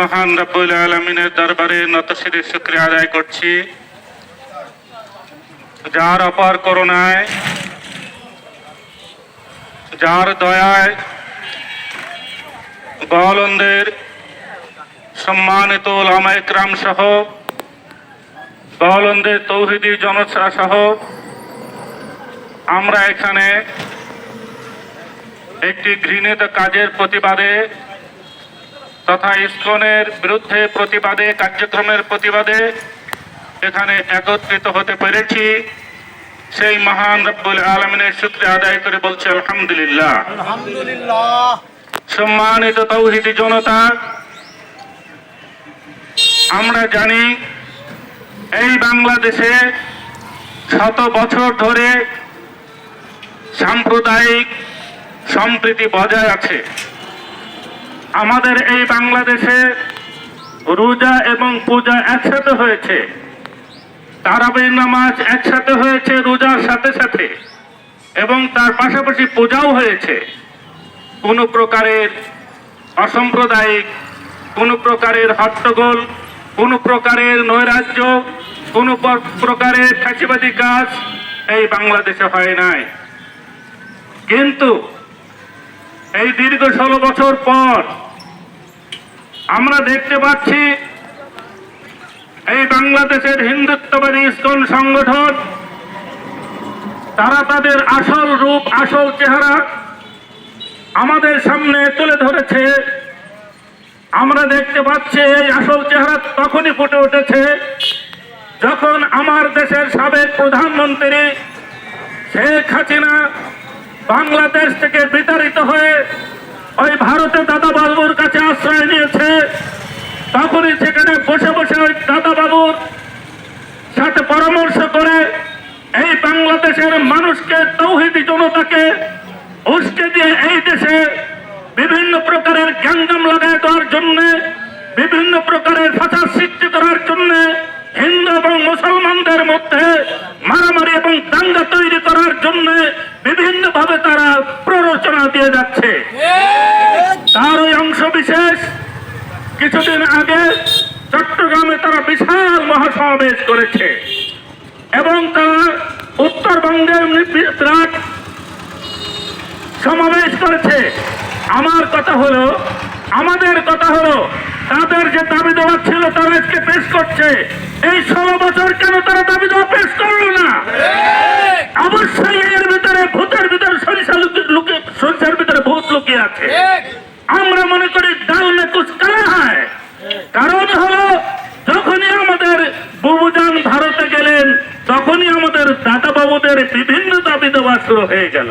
মহান রব্বুল আলমিনের দরবারে শুক্রিয়া আদায় করছি। যার অপার করুণায়, যার দয়ায় গলন্দের সম্মানিত ওলামা ইকরাম সহ গলন্দের তৌহিদি জনতা সহ আমরা এখানে একটি ঘৃণিত কাজের প্রতিবাদে তথা ইস্কনের বিরুদ্ধে প্রতিবাদে কার্যক্রমের প্রতিবাদে এখানে একত্রিত হতে পেরেছি। সেই মহান রব্বুল আলমিনের সূত্রে আদায় করে বলছে আলহামদুলিল্লাহ। আলহামদুলিল্লাহ। সম্মানিত তৌহিদি জনতা আমরা জানি এই বাংলাদেশে শত বছর ধরে সাম্প্রদায়িক সম্প্রীতি বজায় আছে। আমাদের এই বাংলাদেশে রোজা এবং পূজা একসাথে হয়েছে। তারাবির নামাজ একসাথে হয়েছে রোজার সাথে সাথে। এবং তার পাশাপাশি পূজাও হয়েছে। কোনো প্রকারের অসাম্প্রদায়িক, কোনো প্রকারের হট্টগোল, কোনো প্রকারের নৈরাজ্য, কোনো প্রকারের ফাঁসিবাদী কাজ এই বাংলাদেশে হয় নাই। কিন্তু এই দীর্ঘ ষোলো বছর পর আমরা দেখতে পাচ্ছি এই বাংলাদেশের হিন্দুত্ববাদী ইস্কন সংগঠন, তারা তাদের আসল রূপ, আসল চেহারা আমাদের সামনে তুলে ধরেছে। আমরা দেখতে পাচ্ছি এই আসল চেহারা তখনই ফুটে উঠেছে যখন আমার দেশের সাবেক প্রধানমন্ত্রী শেখ হাসিনা বাংলাদেশ থেকে বিতাড়িত হয়ে ওই ভারতে দাদা বাবুর কাছে আশ্রয় নিয়েছে, তখনই সেখানে বসে বসে ওই দাদা বাবুর সাথে পরামর্শ করে এই বাংলাদেশের মানুষকে, তৌহিদি জনতাকে উস্কে দিয়ে এই দেশে বিভিন্ন প্রকারের গ্যাঞ্জাম লাগাই দেওয়ার জন্য, বিভিন্ন প্রকারের ফাঁসার সৃষ্টি করার জন্য হিন্দু এবং মুসলমানদের মধ্যে মারামারি এবং দাঙ্গা তৈরি করার জন্য বিভিন্ন ভাবে তারা প্ররোচনা দিয়ে যাচ্ছে। তার ওই অংশ বিশেষ কিছুদিন আগে চট্টগ্রামে তারা বিশাল মহাসমাবেশ করেছে। এবং তারা উত্তরবঙ্গের বিরাট সমাবেশ করেছে। আমার কথা হলো আমাদের কথা হলো তাদের যে দাবি দেওয়া ছিল তারা আজকে পেশ করছে। এই ষোলো বছর কেন তারা দাবি দেওয়া পেশ করল না? অবশ্যই এর ভিতরে ভূতের ভিতরে সরিষা লোকে লুকিয়ে সরিষার ভিতরে ভূত লুকিয়ে আছে। আমরা মনে করি ডাল মে কুছ কালা হয়? কারণ হলো যখনই আমাদের বুবুজান ভারতে গেলেন তখনই আমাদের দাদা বাবুদের বিভিন্ন দাবি দেওয়া শুরু হয়ে গেল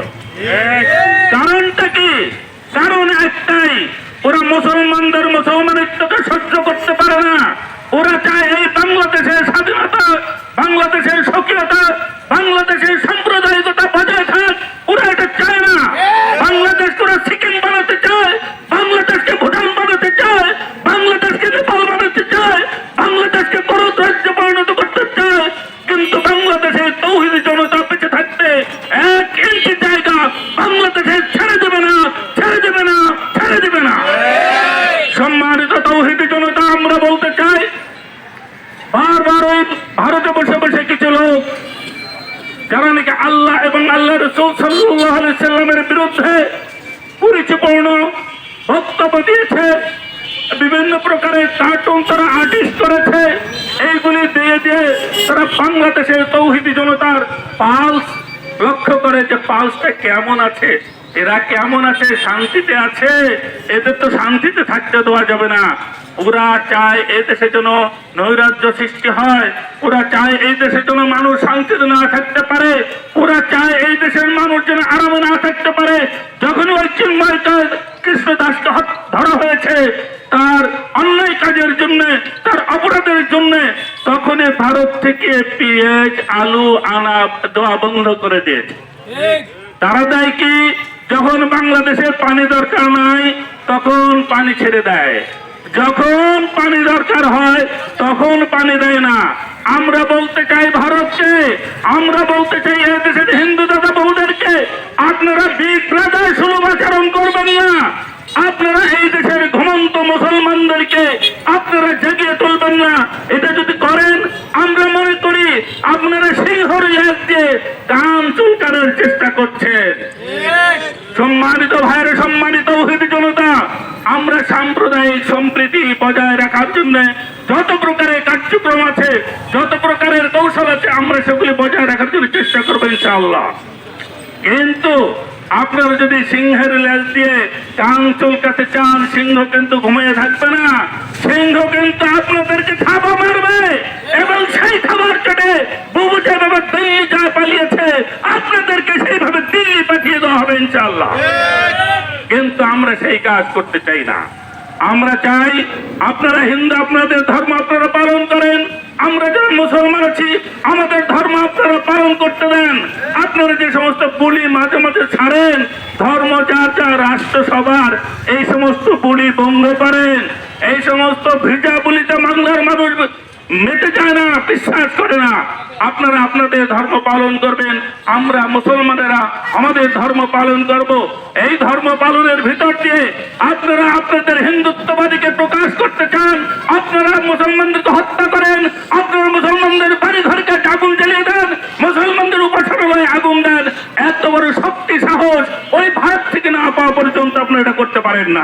কারণটা কি কারণ একটাই ওরা মুসলমানদের মুসলমানিত্বকে সহ্য করতে পারে না ওরা চায় এই বাংলাদেশের স্বাধীনতা বাংলাদেশের স্বকীয়তা বাংলাদেশের সাম্প্রদায়িকতা বজায় থাক ওরা এটা চায় না বাংলাদেশ ওরা সিকিম বানাতে চায় বাংলাদেশকে ভুটান বানাতে চায় বাংলাদেশকে নেপাল বানাতে চায় বাংলাদেশকে ভারত রাজ্যে পরিণত করতে চায় কিন্তু বাংলাদেশের তৌহিদি জনতা বেঁচে থাকতে এক ইঞ্চি জায়গা বাংলাদেশে ছেড়ে দেবে না ছেড়ে দেবে না ছেড়ে দেবে না সম্মানিত তৌহিদি জনতা আমরা বলতে চাই বারবার ওই ভারতে বসে বসে কিছু লোক, যারা নাকি আল্লাহ এবং আল্লাহ রসুল সাল্লামের বিরুদ্ধে পরিচয়পূর্ণ বক্তব্য দিয়েছে, বিভিন্ন প্রকারের কার্টুন তারা আর্টিস্ট করেছে, এইগুলি দিয়ে দিয়ে তারা বাংলাদেশের তৌহিদি জনতার পালস লক্ষ্য করে যে পালসটা কেমন আছে, এরা কেমন আছে, শান্তিতে আছে, এদের তো শান্তিতে থাকতে দেওয়া যাবে না। ওরা চায় এই দেশে যেন নৈরাজ্য সৃষ্টি হয় ওরা চায় এই দেশে যেন মানুষ শান্তিতে না থাকতে পারে ওরা চায় এই দেশের মানুষ যেন আরামে না থাকতে পারে। যখনই ওই চিন্ময় কৃষ্ণ দাসকে হত- ধরা হয়েছে তার অন্যায় কাজের জন্য তার অপরাধের জন্য তখনই ভারত থেকে পেঁয়াজ আলু আনা দেওয়া বন্ধ করে দিয়েছে। তারা দেয় কি যখন বাংলাদেশে পানি দরকার নাই তখন পানি ছেড়ে দেয়। যখন পানি দরকার হয় তখন পানি দেয় না। আমরা বলতে চাই ভারতকে আমরা বলতে চাই এ দেশের হিন্দু দাদা বহুদেরকে আপনারা বিগ ব্রাদার সুলভ আচরণ করবেন না। আপনারা এই দেশের ঘুমন্ত মুসলমানদেরকে আপনারা জেগিয়ে তুলবেন না। এটা যদি করেন আমরা মনে করি আপনারা সিংহর লেজ দিয়ে কান চুলকানোর চেষ্টা করছেন। সম্মানিত ভাইয়ের সম্মানিত আমরা সাম্প্রদায়িক সম্প্রীতি বজায় রাখার জন্য যত প্রকারের কার্যক্রম আছে, যত প্রকারের কৌশল আছে, আমরা সেগুলি বজায় রাখার জন্য চেষ্টা করব ইনশাআল্লাহ। কিন্তু আপনারা যদি সিংহের লেজ দিয়ে কান চুলকাতে চান, সিংহ কিন্তু ঘুমিয়ে থাকবে না। সিংহ কিন্তু আপনাদেরকে থাবা মারবে এবং সেই থাবার চটে বুবু যেভাবে দিল্লি যা পালিয়েছে, আপনাদেরকে সেইভাবে দিল্লি পাঠিয়ে দেওয়া হবে ইনশাল্লাহ কিন্তু আমরা সেই কাজ করতে চাই না। আমরা চাই আপনারা হিন্দু, আপনাদের ধর্ম আপনারা পালন করেন। আমরা যারা মুসলমান আছি, আমাদের ধর্ম আপনারা পালন করতে দেন। আপনারা যে সমস্ত বুলি মাঝে মাঝে ছাড়েন, ধর্ম যার যার, রাষ্ট্র সবার, এই সমস্ত বুলি বন্ধ করেন এই সমস্ত ভিজা বুলিতে বাংলার মানুষ মেতে চায় না, বিশ্বাস করে না। আপনারা আপনাদের ধর্ম পালন করবেন, আমরা মুসলমানেরা আমাদের ধর্ম পালন করব। এই ধর্ম পালনের ভিতর দিয়ে আপনারা আপনাদের হিন্দুত্ববাদীকে প্রকাশ করতে চান, আপনারা মুসলমানদেরকে হত্যা করেন, আপনারা মুসলমানদের বাড়ি ঘরকে আগুন জ্বালিয়ে দেন, মুসলমানদের উপাসনালয়ে আগুন দেন। এত বড় শক্তি সাহস ওই ভারত থেকে না পাওয়া পর্যন্ত আপনারা এটা করতে পারেন না